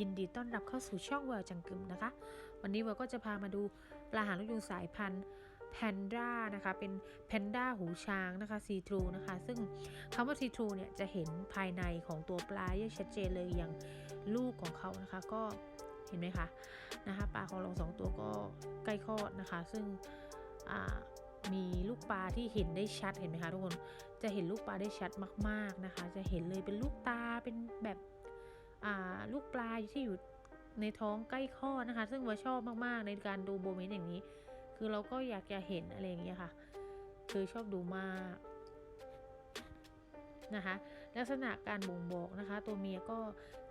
ยินดีต้อนรับเข้าสู่ช่องเวลจังกึมนะคะ วันนี้เวลก็จะพามาดูปลาหางนกยูงสายพันธุ์แพนด้านะคะ เป็นแพนด้าหูช้างนะคะซีทรูนะคะ ซึ่งคำว่าซีทรูเนี่ยจะเห็นภายในของตัวปลาอย่างชัดเจนเลยอย่างลูกของเขานะคะ ก็เห็นไหมคะนะคะปลาของเราสองตัวก็ใกล้คลอดนะคะ ซึ่งมีลูกปลาที่เห็นได้ชัดเห็นไหมคะทุกคนจะเห็นลูกปลาได้ชัดมาก ๆนะคะ จะเห็นเลยเป็นลูกตาเป็นแบบ ลูกปลาที่อยู่ในท้องใกล้คลอดนะคะ ซึ่งว่าชอบมากๆในการดูโมเมนต์อย่างนี้ คือเราก็อยากจะเห็นอะไรอย่างเงี้ยค่ะ คือชอบดูมากนะคะ ลักษณะการบ่งบอกนะคะ ตัวเมียก็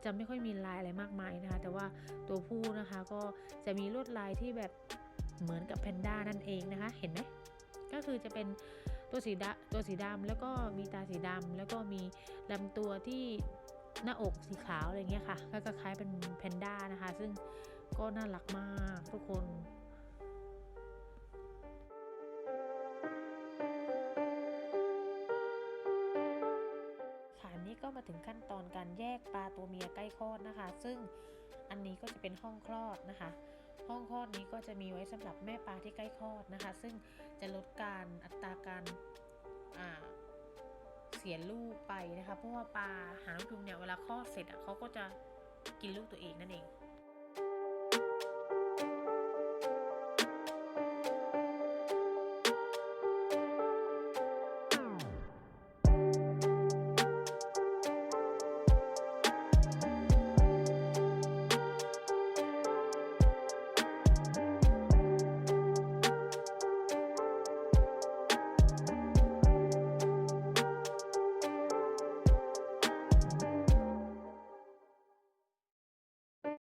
จะไม่ค่อยมีลายอะไรมากมายนะคะ แต่ว่าตัวผู้นะคะก็จะมีลวดลายที่แบบเหมือนกับแพนด้านั่นเองนะคะ เห็นไหมก็คือจะเป็นตัวสีดำตัวสีดำแล้วก็มีตาสีดำแล้วก็มีลำตัวที่ หน้าอกสีขาวอะไรเงี้ยค่ะก็คล้ายเป็นแพนด้านะคะ ซึ่งก็น่ารักมากทุกคนค่ะนนี้ก็มาถึงขั้นตอนการแยกปลาตัวเมียใกล้คลอดนะคะ ซึ่งอันนี้ก็จะเป็นห้องคลอดนะคะ ห้องคลอดนี้ก็จะมีไว้สำหรับแม่ปลาที่ใกล้คลอดนะคะ ซึ่งจะลดการอัตราการอ่า สียลูกไปนะคะ เพราะว่าปลาหางนกยูงเนี่ยเวลาคลอดเสร็จอะเขาก็จะกินลูกตัวเองนั่นเอง